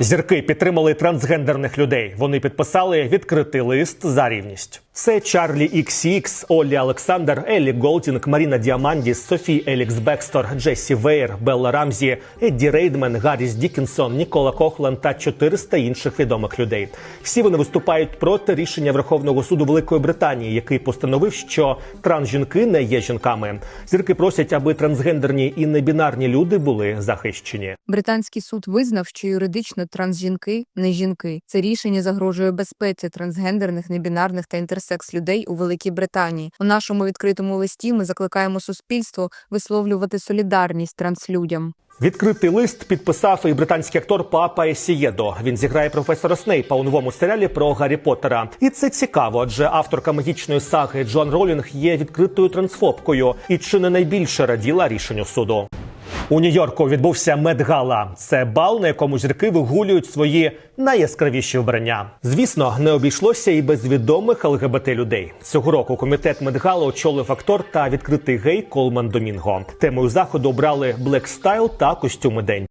Зірки підтримали трансгендерних людей. Вони підписали відкритий лист за рівність. Це Чарлі XX, Олі Олександр, Еллі Голдінг, Маріна Діамандіс, Софі Елікс Бекстор, Джесі Вейер, Белла Рамзі, Едді Рейдмен, Гарріс Дікінсон, Нікола Кохланд та 400 інших відомих людей. Всі вони виступають проти рішення Верховного суду Великої Британії, який постановив, що трансжінки не є жінками. Зірки просять, аби трансгендерні і небінарні люди були захищені. Британський суд визнав, що юридично трансжінки не жінки. Це рішення загрожує безпеці трансгендерних, небінарних та інтерсекс людей у Великій Британії. У нашому відкритому листі ми закликаємо суспільство висловлювати солідарність транслюдям. Відкритий лист підписав і британський актор Папа Есієдо. Він зіграє професора Снейпа у новому серіалі про Гаррі Поттера. І це цікаво, адже авторка магічної саги Джон Ролінг є відкритою трансфобкою і чи не найбільше раділа рішенню суду. У Нью-Йорку відбувся Медгала. Це бал, на якому зірки вигулюють свої найяскравіші вбрання. Звісно, не обійшлося і без відомих ЛГБТ людей. Цього року комітет Медгала очолив актор та відкритий гей Колман Домінго. Темою заходу обрали блек стайл та костюми день.